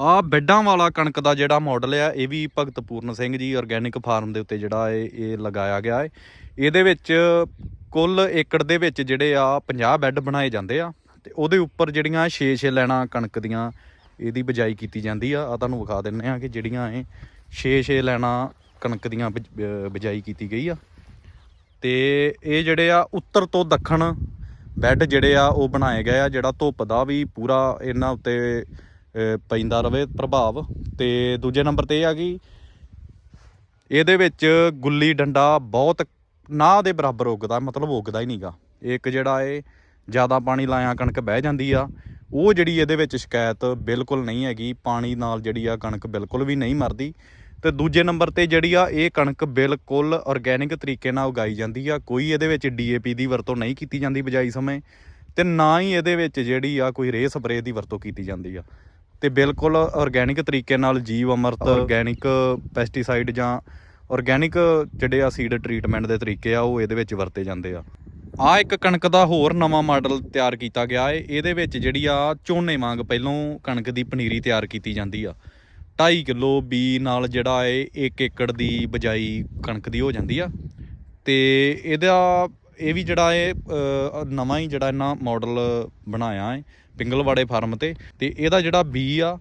ਆ ਬੈੱਡਾਂ ਵਾਲਾ ਕਣਕ ਦਾ ਜਿਹੜਾ ਮਾਡਲ ਆ, ਇਹ ਵੀ ਭਗਤ ਪੂਰਨ ਸਿੰਘ ਜੀ ਆਰਗੈਨਿਕ ਫਾਰਮ ਦੇ ਉੱਤੇ ਜਿਹੜਾ ਇਹ ਇਹ ਲਗਾਇਆ ਗਿਆ ਹੈ। ਇਹਦੇ ਵਿੱਚ ਕੁੱਲ ਏਕੜ ਦੇ ਵਿੱਚ ਜਿਹੜੇ ਆ 50 ਬੈੱਡ ਬਣਾਏ ਜਾਂਦੇ ਆ ਤੇ ਉਹਦੇ ਉੱਪਰ ਜਿਹੜੀਆਂ 6-6 ਲੈਣਾ ਕਣਕ ਦੀਆਂ ਇਹਦੀ ਬਿਜਾਈ ਕੀਤੀ ਜਾਂਦੀ ਆ। ਆ ਤੁਹਾਨੂੰ ਵਿਖਾ ਦਿੰਨੇ ਆ ਕਿ ਜਿਹੜੀਆਂ ਇਹ 6-6 ਲੈਣਾ ਕਣਕ ਦੀਆਂ ਬਿਜ- ਬਿਜਾਈ ਕੀਤੀ ਗਈ ਆ। ਤੇ ਇਹ ਜਿਹੜੇ ਆ ਉੱਤਰ ਤੋਂ ਦੱਖਣ ਬੈੱਡ ਜਿਹੜੇ ਆ ਉਹ ਬਣਾਏ ਗਏ ਆ, ਜਿਹੜਾ ਧੁੱਪ ਦਾ ਵੀ ਪੂਰਾ ਇਹਨਾਂ ਉੱਤੇ ਪੈਂਦਾ ਰਵੇ ਪ੍ਰਭਾਵ। ਤੇ ਦੂਜੇ ਨੰਬਰ ਤੇ ਇਹ ਆ ਕਿ ਇਹਦੇ ਵਿੱਚ ਗੁੱਲੀ ਡੰਡਾ ਬਹੁਤ ਨਾ ਦੇ ਬਰਾਬਰ ਉੱਗਦਾ, ਮਤਲਬ ਉੱਗਦਾ ਹੀ ਨਹੀਂਗਾ ਇੱਕ ਜਿਹੜਾ ਇਹ ਜ਼ਿਆਦਾ ਪਾਣੀ ਲਾਇਆ ਕਣਕ ਬਹਿ ਜਾਂਦੀ ਆ, ਉਹ ਜਿਹੜੀ ਇਹਦੇ ਵਿੱਚ ਸ਼ਿਕਾਇਤ ਬਿਲਕੁਲ ਨਹੀਂ ਹੈਗੀ, ਪਾਣੀ ਨਾਲ ਜਿਹੜੀ ਆ ਕਣਕ ਬਿਲਕੁਲ ਵੀ ਨਹੀਂ ਮਰਦੀ। ਤੇ ਦੂਜੇ ਨੰਬਰ ਤੇ ਜਿਹੜੀ ਆ, ਇਹ ਕਣਕ ਬਿਲਕੁਲ ਆਰਗੈਨਿਕ ਤਰੀਕੇ ਨਾਲ ਉਗਾਈ ਜਾਂਦੀ ਆ, ਕੋਈ ਇਹਦੇ ਵਿੱਚ ਡੀਏਪੀ ਦੀ ਵਰਤੋਂ ਨਹੀਂ ਕੀਤੀ ਜਾਂਦੀ ਬਿਜਾਈ ਸਮੇਂ, ਤੇ ਨਾ ਹੀ ਇਹਦੇ ਵਿੱਚ ਜਿਹੜੀ ਆ ਕੋਈ ਰੇਹ ਸਪਰੇਅ ਦੀ ਵਰਤੋਂ ਕੀਤੀ ਜਾਂਦੀ ਆ। ਤੇ ਬਿਲਕੁਲ ਆਰਗੈਨਿਕ ਤਰੀਕੇ ਨਾਲ ਜੀਵ ਅਮਰਤ ਆਰਗੈਨਿਕ ਪੈਸਟੀਸਾਈਡ ਜਾਂ ਆਰਗੈਨਿਕ ਜਿਹੜੇ ਆ ਸੀਡ ਟਰੀਟਮੈਂਟ ਦੇ ਤਰੀਕੇ ਆ ਉਹ ਇਹਦੇ ਵਿੱਚ ਵਰਤੇ ਜਾਂਦੇ ਆ। ਆ ਇੱਕ ਕਣਕ ਦਾ ਹੋਰ ਨਵਾਂ ਮਾਡਲ ਤਿਆਰ ਕੀਤਾ ਗਿਆ ਏ। ਇਹਦੇ ਵਿੱਚ ਜਿਹੜੀ ਆ ਝੋਨੇ ਵਾਂਗ ਪਹਿਲੋਂ ਕਣਕ ਦੀ ਪਨੀਰੀ ਤਿਆਰ ਕੀਤੀ ਜਾਂਦੀ ਆ। 2.5 ਕਿਲੋ ਬੀ ਨਾਲ ਜਿਹੜਾ ਏ 1 ਏਕੜ ਦੀ ਬਜਾਈ ਕਣਕ ਦੀ ਹੋ ਜਾਂਦੀ ਆ। ਤੇ ਇਹਦਾ ਇਹ ਵੀ ਜਿਹੜਾ ਏ ਅ, ਨਵਾਂ ਹੀ ਜਿਹੜਾ ਇਹਨਾਂ ਮਾਡਲ ਬਣਾਇਆ ਏ। ਪਿੰਗਲਵਾੜੇ ਫਾਰਮ ਤੇ ਤੇ ਇਹਦਾ ਜਿਹੜਾ ਬੀ ਆ,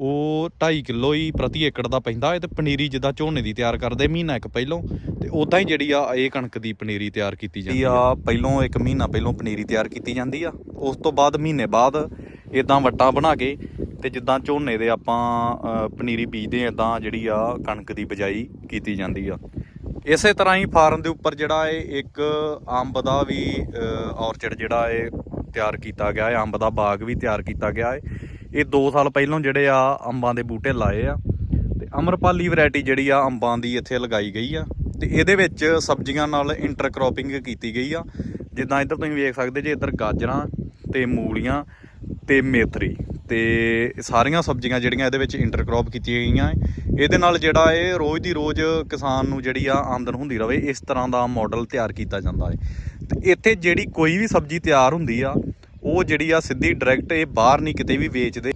ਉਹ 2.5 ਕਿਲੋ ਹੀ ਪ੍ਰਤੀ ਏਕੜ ਦਾ ਪੈਂਦਾ। ਏ ਤੇ ਪਨੀਰੀ ਜਿੱਦਾਂ ਝੋਨੇ ਦੀ ਤਿਆਰ ਕਰਦੇ ਮਹੀਨਾ ਇੱਕ ਪਹਿਲੋਂ, ਤੇ ਉਦਾਂ ਹੀ ਜਿਹੜੀ ਆ ਇਹ ਕਣਕ ਦੀ ਪਨੀਰੀ ਤਿਆਰ ਕੀਤੀ ਜਾਂਦੀ ਆ। ਪਹਿਲੋਂ ਇੱਕ ਮਹੀਨਾ ਪਹਿਲੋਂ ਪਨੀਰੀ ਤਿਆਰ ਕੀਤੀ ਜਾਂਦੀ ਆ। ਉਸ ਤੋਂ ਬਾਅਦ ਮਹੀਨੇ ਬਾਅਦ ਇਦਾਂ ਵੱਟਾਂ ਬਣਾ ਕੇ ਤੇ ਜਿੱਦਾਂ ਝੋਨੇ ਦੇ ਆਪਾਂ ਪਨੀਰੀ ਬੀਜਦੇ ਆ ਇਦਾਂ ਜਿਹੜੀ ਆ ਕਣਕ ਦੀ ਬਜਾਈ ਕੀਤੀ ਜਾਂਦੀ ਆ। ਇਸੇ ਤਰ੍ਹਾਂ ਹੀ ਫਾਰਮ ਦੇ ਉੱਪਰ ਜਿਹੜਾ ਇਹ ਇੱਕ ਅੰਬ ਦਾ ਵੀ ਔਰਚਿਡ ਜਿਹੜਾ ਇਹ ਤਿਆਰ ਕੀਤਾ ਗਿਆ ਹੈ, ਅੰਬ ਦਾ ਬਾਗ ਵੀ ਤਿਆਰ ਕੀਤਾ ਗਿਆ ਹੈ। ਇਹ 2 ਸਾਲ ਪਹਿਲਾਂ ਜਿਹੜੇ ਆ ਅੰਬਾਂ ਦੇ ਬੂਟੇ ਲਾਏ ਆ। ਤੇ ਅਮਰਪਾਲੀ ਵੈਰਾਈਟੀ ਜਿਹੜੀ ਆ ਅੰਬਾਂ ਦੀ ਇੱਥੇ ਲਗਾਈ ਗਈ ਆ। ਤੇ ਇਹਦੇ ਵਿੱਚ ਸਬਜ਼ੀਆਂ ਨਾਲ ਇੰਟਰਕ੍ਰੋਪਿੰਗ ਕੀਤੀ ਗਈ ਆ। ਜਿੱਦਾਂ ਇੱਧਰ ਤੁਸੀਂ ਵੇਖ ਸਕਦੇ ਜੇ ਇੱਧਰ ਗਾਜਰਾਂ ਤੇ ਮੂਲੀਆਂ ਤੇ ਮੇਥਰੀ ਤੇ ਸਾਰੀਆਂ ਸਬਜ਼ੀਆਂ ਜਿਹੜੀਆਂ ਇਹਦੇ ਵਿੱਚ ਇੰਟਰਕ੍ਰੋਪ ਕੀਤੀਆਂ ਗਈਆਂ ਏ। ਇਹਦੇ ਨਾਲ ਜਿਹੜਾ ਇਹ ਰੋਜ਼ ਦੀ ਰੋਜ਼ ਕਿਸਾਨ ਨੂੰ ਜਿਹੜੀ ਆ ਆਮਦਨ ਹੁੰਦੀ ਰਵੇ, ਇਸ ਤਰ੍ਹਾਂ ਦਾ ਮਾਡਲ ਤਿਆਰ ਕੀਤਾ ਜਾਂਦਾ ਹੈ ਤੇ ਇੱਥੇ ਜਿਹੜੀ ਕੋਈ ਵੀ ਸਬਜ਼ੀ ਤਿਆਰ ਹੁੰਦੀ ਆ, ਉਹ ਜਿਹੜੀ ਆ ਸਿੱਧੀ ਡਾਇਰੈਕਟ ਇਹ ਬਾਹਰ ਨਹੀਂ ਕਿਤੇ ਵੀ ਵੇਚਦੇ।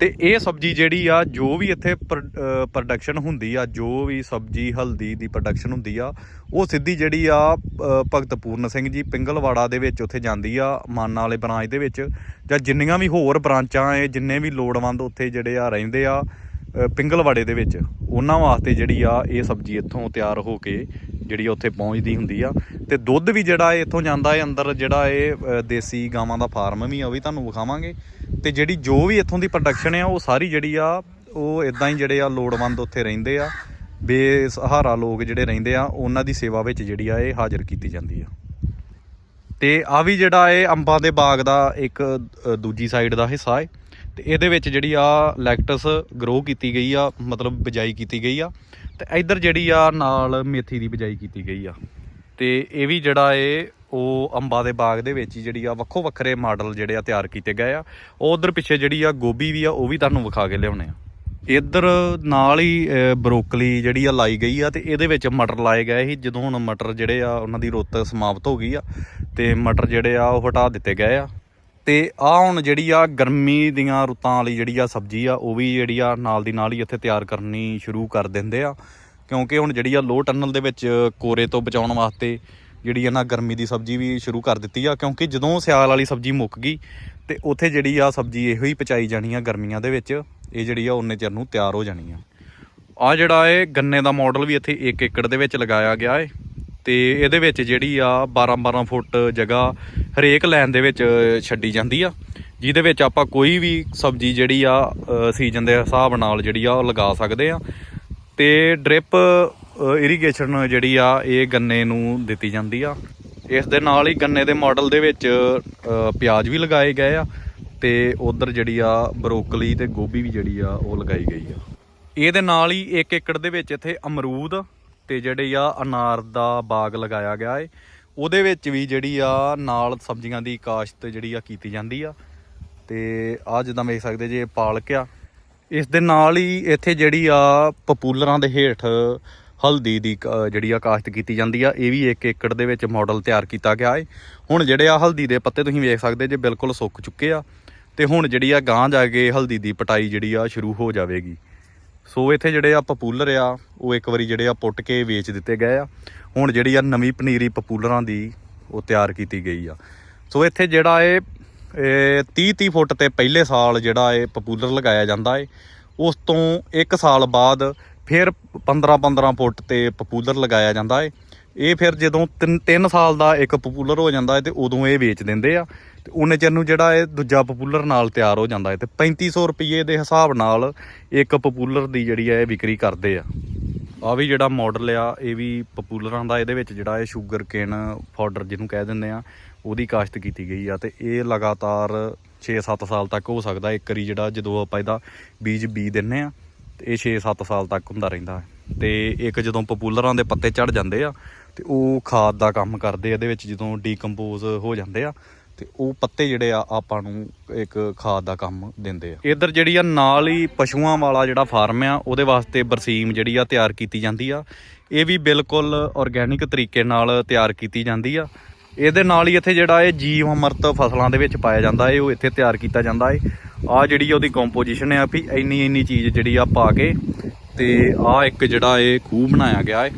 ਤੇ ਇਹ ਸਬਜ਼ੀ ਜਿਹੜੀ ਆ, ਜੋ ਵੀ ਇੱਥੇ ਪ੍ਰੋਡਕਸ਼ਨ ਹੁੰਦੀ ਆ, ਜੋ ਵੀ ਸਬਜ਼ੀ ਹਲਦੀ ਦੀ ਪ੍ਰੋਡਕਸ਼ਨ ਹੁੰਦੀ ਆ, ਉਹ ਸਿੱਧੀ ਜਿਹੜੀ ਆ ਭਗਤ ਪੂਰਨ ਸਿੰਘ ਜੀ ਪਿੰਗਲਵਾੜਾ ਦੇ ਵਿੱਚ ਉੱਥੇ ਜਾਂਦੀ ਆ, ਮਾਨਾ ਵਾਲੇ ਬ੍ਰਾਂਚ ਦੇ ਵਿੱਚ। ਜਾਂ ਜਿੰਨੀਆਂ ਵੀ ਹੋਰ ਬ੍ਰਾਂਚਾਂ ਏ ਜਿੰਨੇ ਵੀ ਲੋੜਵੰਦ ਉੱਥੇ ਜਿਹੜੇ ਆ ਰਹਿੰਦੇ ਆ ਪਿੰਗਲਵਾੜੇ ਦੇ ਵਿੱਚ, ਉਹਨਾਂ ਵਾਸਤੇ ਜਿਹੜੀ ਆ, ਇਹ ਸਬਜ਼ੀ ਇੱਥੋਂ ਤਿਆਰ ਹੋ ਕੇ ਜਿਹੜੀ ਆ ਉੱਥੇ ਪਹੁੰਚਦੀ ਹੁੰਦੀ ਆ। ਤੇ ਦੁੱਧ ਵੀ ਜਿਹੜਾ ਇਹ ਇੱਥੋਂ ਜਾਂਦਾ ਹੈ ਅੰਦਰ ਜਿਹੜਾ ਇਹ ਦੇਸੀ ਗਾਵਾਂ ਦਾ ਫਾਰਮ ਵੀ ਆ, ਉਹ ਵੀ ਤੁਹਾਨੂੰ ਵਿਖਾਵਾਂਗੇ। ਤੇ ਜਿਹੜੀ ਜੋ ਵੀ ਇੱਥੋਂ ਦੀ ਪ੍ਰੋਡਕਸ਼ਨ ਆ, ਉਹ ਸਾਰੀ ਜਿਹੜੀ ਆ, ਉਹ ਇਦਾਂ ਹੀ ਜਿਹੜੇ ਆ ਲੋੜਵੰਦ ਉੱਥੇ ਰਹਿੰਦੇ ਆ। ਬੇਸਹਾਰਾ ਲੋਕ ਜਿਹੜੇ ਰਹਿੰਦੇ ਆ, ਉਹਨਾਂ ਦੀ ਸੇਵਾ ਵਿੱਚ ਜਿਹੜੀ ਆ, ਇਹ ਹਾਜ਼ਰ ਕੀਤੀ ਜਾਂਦੀ ਆ। ਤੇ ਆ ਵੀ ਜਿਹੜਾ ਇਹ ਅੰਬਾਂ ਦੇ ਬਾਗ ਦਾ ਇੱਕ ਦੂਜੀ ਸਾਈਡ ਦਾ ਹਿੱਸਾ ਹੈ ਤੇ ਇਹਦੇ ਵਿੱਚ ਜਿਹੜੀ ਆ, ਲੈਕਟਸ ਗਰੋ ਕੀਤੀ ਗਈ ਆ, ਮਤਲਬ ਬਿਜਾਈ ਕੀਤੀ ਗਈ ਆ। ਤੇ ਇੱਧਰ ਜਿਹੜੀ ਆ ਨਾਲ ਮੇਥੀ ਦੀ ਬਿਜਾਈ ਕੀਤੀ ਗਈ ਆ। ਤੇ ਇਹ ਵੀ ਜਿਹੜਾ ਏ, ਉਹ ਅੰਬਾਂ ਦੇ ਬਾਗ ਦੇ ਵਿੱਚ ਹੀ ਜਿਹੜੀ ਆ ਵੱਖੋ ਵੱਖਰੇ ਮਾਡਲ ਜਿਹੜੇ ਆ ਤਿਆਰ ਕੀਤੇ ਗਏ ਆ। ਉਹ ਉਧਰ ਪਿੱਛੇ ਜਿਹੜੀ ਆ ਗੋਭੀ ਵੀ ਆ, ਉਹ ਵੀ ਤੁਹਾਨੂੰ ਵਿਖਾ ਕੇ ਲਿਆਉਣੇ ਆ। ਇੱਧਰ ਨਾਲ ਹੀ ਬਰੋਕਲੀ ਜਿਹੜੀ ਆ ਲਾਈ ਗਈ ਆ ਤੇ ਇਹਦੇ ਵਿੱਚ ਮਟਰ ਲਾਏ ਗਏ ਸੀ। ਜਦੋਂ ਹੁਣ ਮਟਰ ਜਿਹੜੇ ਆ, ਉਹਨਾਂ ਦੀ ਰੁੱਤ ਸਮਾਪਤ ਹੋ ਗਈ ਆ ਤੇ ਮਟਰ ਜਿਹੜੇ ਆ, ਉਹ ਹਟਾ ਦਿੱਤੇ ਗਏ ਆ। ਤੇ ਆ ਹੁਣ ਜਿਹੜੀ ਆ ਗਰਮੀ ਦੀਆਂ ਰੁੱਤਾਂ ਵਾਲੀ ਜਿਹੜੀ ਆ ਸਬਜ਼ੀ ਆ, ਉਹ ਵੀ ਜਿਹੜੀ ਆ ਨਾਲ ਦੀ ਨਾਲ ਹੀ ਇੱਥੇ ਤਿਆਰ ਕਰਨੀ ਸ਼ੁਰੂ ਕਰ ਦਿੰਦੇ ਆ। ਕਿਉਂਕਿ ਹੁਣ ਜਿਹੜੀ ਆ ਲੋ ਟਨਲ ਦੇ ਵਿੱਚ ਕੋਰੇ ਤੋਂ ਬਚਾਉਣ ਵਾਸਤੇ ਜਿਹੜੀ ਆ ਨਾ ਗਰਮੀ ਦੀ ਸਬਜ਼ੀ ਵੀ ਸ਼ੁਰੂ ਕਰ ਦਿੱਤੀ ਆ, ਕਿਉਂਕਿ ਜਦੋਂ ਸਿਆਲ ਵਾਲੀ ਸਬਜ਼ੀ ਮੁੱਕ ਗਈ ਤੇ ਉੱਥੇ ਜਿਹੜੀ ਆ ਸਬਜ਼ੀ ਇਹੋ ਹੀ ਪਚਾਈ ਜਾਣੀ ਆ ਗਰਮੀਆਂ ਦੇ ਵਿੱਚ, ਇਹ ਜਿਹੜੀ ਆ ਉਨੇ ਚਿਰ ਨੂੰ ਤਿਆਰ ਹੋ ਜਾਣੀ ਆ। ਆ ਜਿਹੜਾ ਇਹ ਗੰਨੇ ਦਾ ਮਾਡਲ ਵੀ ਇੱਥੇ 1 ਏਕੜ ਦੇ ਵਿੱਚ ਲਗਾਇਆ ਗਿਆ ਏ। ਤੇ ਇਹਦੇ ਵਿੱਚ ਜਿਹੜੀ ਆ 12 12 ਫੁੱਟ ਜਗ੍ਹਾ ਹਰੇਕ ਲਾਈਨ ਦੇ ਵਿੱਚ ਛੱਡੀ ਜਾਂਦੀ ਆ, ਜਿਹਦੇ ਵਿੱਚ ਆਪਾਂ ਕੋਈ ਵੀ ਸਬਜ਼ੀ ਜਿਹੜੀ ਆ ਸੀਜ਼ਨ ਦੇ ਹਿਸਾਬ ਨਾਲ ਜਿਹੜੀ ਆ ਉਹ ਲਗਾ ਸਕਦੇ ਆ। ਤੇ ਡ੍ਰਿਪ ਇਰੀਗੇਸ਼ਨ ਜਿਹੜੀ ਆ, ਇਹ ਗੰਨੇ ਨੂੰ ਦਿੱਤੀ ਜਾਂਦੀ ਆ। ਇਸ ਦੇ ਨਾਲ ਹੀ ਗੰਨੇ ਦੇ ਮਾਡਲ ਦੇ ਵਿੱਚ ਪਿਆਜ਼ ਵੀ ਲਗਾਏ ਗਏ ਆ ਤੇ ਉਧਰ ਜਿਹੜੀ ਆ ਬਰੋਕਲੀ ਤੇ ਗੋਭੀ ਵੀ ਜਿਹੜੀ ਆ ਉਹ ਲਗਾਈ ਗਈ ਆ। ਇਹਦੇ ਨਾਲ ਹੀ 1 ਏਕੜ ਦੇ ਵਿੱਚ ਇੱਥੇ ਅਮਰੂਦ ਤੇ ਜਿਹੜੇ ਆ ਅਨਾਰ ਦਾ ਬਾਗ ਲਗਾਇਆ ਗਿਆ ਏ, ਉਹਦੇ ਵਿੱਚ ਵੀ ਜਿਹੜੀ ਆ ਨਾਲ ਸਬਜ਼ੀਆਂ ਦੀ ਕਾਸ਼ਤ ਜਿਹੜੀ ਆ ਕੀਤੀ ਜਾਂਦੀ ਆ। ਤੇ ਆ ਜਿੱਦਾਂ ਵੇਖ ਸਕਦੇ ਜੇ ਪਾਲਕ ਆ, ਇਸ ਦੇ ਨਾਲ ਹੀ ਇੱਥੇ ਜਿਹੜੀ ਆ ਪਪੂਲਰਾਂ ਦੇ ਹੇਠ ਹਲਦੀ ਦੀ ਕ- ਜਿਹੜੀ ਆ ਕਾਸ਼ਤ ਕੀਤੀ ਜਾਂਦੀ ਆ, ਇਹ ਵੀ 1 ਏਕੜ ਦੇ ਵਿੱਚ ਮਾਡਲ ਤਿਆਰ ਕੀਤਾ ਗਿਆ ਏ। ਹੁਣ ਜਿਹੜੇ ਆ ਹਲਦੀ ਦੇ ਪੱਤੇ ਤੁਸੀਂ ਵੇਖ ਸਕਦੇ ਜੇ ਬਿਲਕੁਲ ਸੁੱਕ ਚੁੱਕੇ ਆ, ਤੇ ਹੁਣ ਜਿਹੜੀ ਆ ਗਾਂ ਜਾ ਕੇ ਹਲਦੀ ਦੀ ਪਟਾਈ ਜਿਹੜੀ ਆ ਸ਼ੁਰੂ ਹੋ ਜਾਵੇਗੀ। ਸੋ ਇੱਥੇ ਜਿਹੜੇ ਆ ਪਪੂਲਰ ਆ, ਉਹ ਇੱਕ ਵਾਰੀ ਜਿਹੜੇ ਆ ਪੁੱਟ ਕੇ ਵੇਚ ਦਿੱਤੇ ਗਏ ਆ। ਹੁਣ ਜਿਹੜੀ ਆ ਨਵੀਂ ਪਨੀਰੀ ਪਪੂਲਰਾਂ ਦੀ ਉਹ ਤਿਆਰ ਕੀਤੀ ਗਈ ਆ। ਸੋ ਇੱਥੇ ਜਿਹੜਾ ਇਹ 30 30 ਫੁੱਟ ਤੇ ਪਹਿਲੇ ਸਾਲ ਜਿਹੜਾ ਇਹ ਪਪੂਲਰ ਲਗਾਇਆ ਜਾਂਦਾ ਏ। ਉਸ ਤੋਂ 1 ਸਾਲ ਬਾਅਦ ਫਿਰ 15 15 ਫੁੱਟ ਤੇ ਪਪੂਲਰ ਲਗਾਇਆ ਜਾਂਦਾ ਏ। ਇਹ ਫਿਰ ਜਦੋਂ 3 ਸਾਲ ਦਾ ਇੱਕ ਪਪੂਲਰ ਹੋ ਜਾਂਦਾ ਹੈ ਤੇ ਉਦੋਂ ਇਹ ਵੇਚ ਦਿੰਦੇ ਆ। ਤੇ ਉਹਨੇ ਚਿਰ ਨੂੰ ਜਿਹੜਾ ਇਹ ਦੂਜਾ ਪਪੂਲਰ ਨਾਲ ਤਿਆਰ ਹੋ ਜਾਂਦਾ ਏ ਤੇ 3500 ਰੁਪਏ ਦੇ ਹਿਸਾਬ ਨਾਲ ਇੱਕ ਪਪੂਲਰ ਦੀ ਜਿਹੜੀ ਆ ਇਹ ਵਿਕਰੀ ਕਰਦੇ ਆ। ਆ ਵੀ ਜਿਹੜਾ ਮਾਡਲ ਆ, ਇਹ ਵੀ ਪਪੂਲਰਾਂ ਦਾ ਇਹਦੇ ਵਿੱਚ ਜਿਹੜਾ ਇਹ ਸ਼ੂਗਰ ਕੇਨ ਫਾਡਰ ਜਿਹਨੂੰ ਕਹਿ ਦਿੰਦੇ ਆ, ਉਹਦੀ ਕਾਸ਼ਤ ਕੀਤੀ ਗਈ ਆ ਤੇ ਇਹ ਲਗਾਤਾਰ 6-7 ਸਾਲ ਤੱਕ ਹੋ ਸਕਦਾ ਇੱਕ ਵਾਰੀ ਜਿਹੜਾ ਜਦੋਂ ਆਪਾਂ ਇਹਦਾ ਬੀਜ ਬੀ ਦਿੰਨੇ ਆ, ਤੇ ਇਹ 6-7 ਸਾਲ ਤੱਕ ਹੁੰਦਾ ਰਹਿੰਦਾ ਹੈ। ਤੇ ਇੱਕ ਜਦੋਂ ਪਪੂਲਰਾਂ ਦੇ ਪੱਤੇ ਝੜ ਜਾਂਦੇ ਆ ਤੇ ਉਹ ਖਾਦ ਦਾ ਕੰਮ ਕਰਦੇ ਆ, ਇਹਦੇ ਵਿੱਚ ਜਦੋਂ ਡੀਕੰਪੋਜ਼ ਹੋ ਜਾਂਦੇ ਆ, ਤੇ ਉਹ ਪੱਤੇ ਜਿਹੜੇ ਆ, ਆਪਾਂ ਨੂੰ ਇੱਕ ਖਾਦ ਦਾ ਕੰਮ ਦਿੰਦੇ ਆ। ਇਧਰ ਜਿਹੜੀ ਆ, ਨਾਲ ਹੀ ਪਸ਼ੂਆਂ ਵਾਲਾ ਜਿਹੜਾ ਫਾਰਮ ਆ, ਉਹਦੇ ਵਾਸਤੇ ਬਰਸੀਮ ਜਿਹੜੀ ਆ, ਤਿਆਰ ਕੀਤੀ ਜਾਂਦੀ ਆ। ਇਹ ਵੀ ਬਿਲਕੁਲ ਆਰਗੇਨਿਕ ਤਰੀਕੇ ਨਾਲ ਤਿਆਰ ਕੀਤੀ ਜਾਂਦੀ ਆ। ਇਹਦੇ ਨਾਲ ਹੀ ਇੱਥੇ ਜਿਹੜਾ ਇਹ ਜੀਵ ਅਮਰਤ ਫਸਲਾਂ ਦੇ ਵਿੱਚ ਪਾਇਆ ਜਾਂਦਾ ਹੈ ਉਹ ਇੱਥੇ ਤਿਆਰ ਕੀਤਾ ਜਾਂਦਾ ਹੈ ਆ ਜਿਹੜੀ ਉਹਦੀ ਕੰਪੋਜੀਸ਼ਨ ਆ, ਵੀ ਇੰਨੀ ਇੰਨੀ ਚੀਜ਼ ਜਿਹੜੀ ਆ ਪਾ ਕੇ, ਤੇ ਆ ਇੱਕ ਜਿਹੜਾ ਇਹ ਖੂਹ ਬਣਾਇਆ ਗਿਆ ਹੈ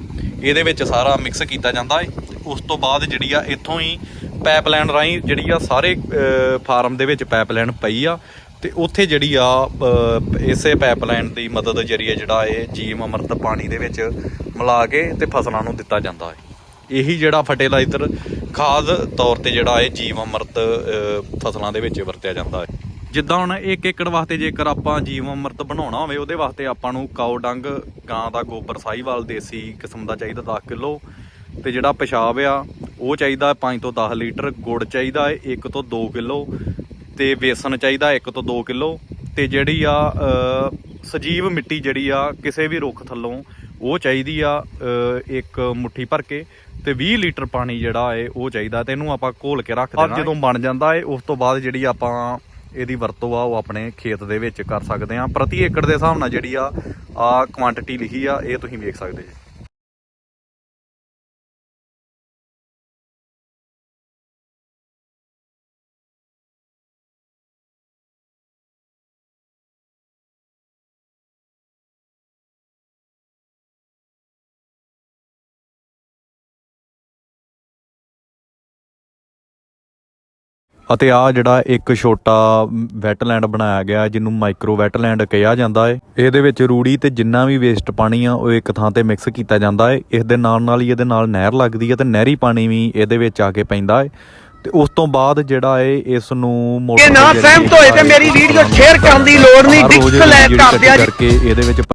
ਇਹਦੇ ਵਿੱਚ ਸਾਰਾ ਮਿਕਸ ਕੀਤਾ ਜਾਂਦਾ ਹੈ ਉਸ ਤੋਂ ਬਾਅਦ ਜਿਹੜੀ ਆ ਇੱਥੋਂ ਹੀ ਪਾਈਪਲਾਈਨ ਰਾਹੀਂ ਜਿਹੜੀ ਆ ਸਾਰੇ ਫਾਰਮ ਦੇ ਵਿੱਚ ਪਾਈਪਲਾਈਨ ਪਈ ਆ। ਤੇ ਉੱਥੇ ਜਿਹੜੀ ਆ ਇਸੇ ਪਾਈਪਲਾਈਨ ਦੀ ਮਦਦ ਜਰੀਏ ਜਿਹੜਾ ਇਹ ਜੀਵ ਅਮਰਤ ਪਾਣੀ ਦੇ ਵਿੱਚ ਮਿਲਾ ਕੇ ਤੇ ਫਸਲਾਂ ਨੂੰ ਦਿੱਤਾ ਜਾਂਦਾ ਹੈ ਇਹੀ ਜਿਹੜਾ ਫਰਟੀਲਾਈਜ਼ਰ ਖਾਦ ਤੌਰ ਤੇ ਜਿਹੜਾ ਇਹ ਜੀਵ ਅਮਰਤ ਫਸਲਾਂ ਦੇ ਵਿੱਚ ਵਰਤਿਆ ਜਾਂਦਾ ਹੈ ਜਿੱਦਾਂ ਹੁਣ 1 ਏਕੜ ਵਾਸਤੇ ਜੇਕਰ ਆਪਾਂ ਜੀਵ ਅਮਰਤ ਬਣਾਉਣਾ ਹੋਵੇ ਉਹਦੇ ਵਾਸਤੇ ਆਪਾਂ ਨੂੰ ਕਾਓ ਡੰਗ ਗਾਂ ਦਾ ਗੋਬਰ ਸਾਹੀਵਾਲ ਦੇਸੀ ਕਿਸਮ ਦਾ ਚਾਹੀਦਾ 10 ਕਿਲੋ। ਤੇ ਜਿਹੜਾ ਪਿਸ਼ਾਬ ਆ ਉਹ ਚਾਹੀਦਾ 5 ਤੋਂ 10 ਲੀਟਰ ਗੁੜ ਚਾਹੀਦਾ ਹੈ 1 ਤੋਂ 2 ਕਿਲੋ ਤੇ ਵੇਸਣ ਚਾਹੀਦਾ 1 ਤੋਂ 2 ਕਿਲੋ ਤੇ ਜਿਹੜੀ ਆ ਸਜੀਵ ਮਿੱਟੀ ਜਿਹੜੀ ਆ ਕਿਸੇ ਵੀ ਰੁੱਖ ਥੱਲੋਂ ਉਹ ਚਾਹੀਦੀ ਆ ਇੱਕ ਮੁੱਠੀ ਭਰ ਕੇ ਤੇ 20 ਲੀਟਰ ਪਾਣੀ ਜਿਹੜਾ ਏ ਉਹ ਚਾਹੀਦਾ ਤੇ ਇਹਨੂੰ ਆਪਾਂ ਘੋਲ ਕੇ ਰੱਖ ਦੇਣਾ। ਜਦੋਂ ਬਣ ਜਾਂਦਾ ਏ ਉਸ ਤੋਂ ਬਾਅਦ ਜਿਹੜੀ ਆਪਾਂ ਇਹਦੀ ਵਰਤੋਂ ਆ, ਉਹ ਆਪਣੇ ਖੇਤ ਦੇ ਵਿੱਚ ਕਰ ਸਕਦੇ ਆ। ਪ੍ਰਤੀ ਏਕੜ ਦੇ ਹਿਸਾਬ ਨਾਲ ਜਿਹੜੀ ਆ ਆ ਕੁਆਂਟੀਟੀ ਲਿਖੀ ਆ, ਇਹ ਤੁਸੀਂ ਵੇਖ ਸਕਦੇ ਜੀ। ਅਤੇ ਆ ਜਿਹੜਾ ਇੱਕ ਛੋਟਾ ਵੈਟਲੈਂਡ ਬਣਾਇਆ ਗਿਆ ਜਿਹਨੂੰ ਮਾਈਕਰੋ ਵੈਟਲੈਂਡ ਕਿਹਾ ਜਾਂਦਾ ਹੈ। ਇਹਦੇ ਵਿੱਚ ਰੂੜੀ ਤੇ ਜਿੰਨਾ ਵੀ ਵੇਸਟ ਪਾਣੀ ਆ ਉਹ ਇੱਕ ਥਾਂ ਤੇ ਮਿਕਸ ਕੀਤਾ ਜਾਂਦਾ ਹੈ। ਇਸ ਦੇ ਨਾਲ ਨਾਲ ਹੀ ਇਹਦੇ ਨਾਲ ਨਹਿਰ ਲੱਗਦੀ ਹੈ ਤੇ ਨਹਿਰੀ ਪਾਣੀ ਵੀ ਇਹਦੇ ਵਿੱਚ ਆ ਕੇ ਪੈਂਦਾ ਹੈ। ਤੇ ਉਸ ਤੋਂ ਬਾਅਦ ਜਿਹੜਾ ਹੈ ਇਸ ਨੂੰ ਮੋਟਰ ਜੇ ਨਾ ਸਹਿਮਤ ਹੋਏ ਤੇ ਮੇਰੀ ਵੀਡੀਓ ਸ਼ੇਅਰ ਕਰਨ ਦੀ ਲੋੜ ਨਹੀਂ। ਡਿਸਕਲੈਕ ਜਿਹੜੀ ਕਰ ਦਿਆ ਜੀ। ਕਰਕੇ ਇਹਦੇ ਵਿੱਚ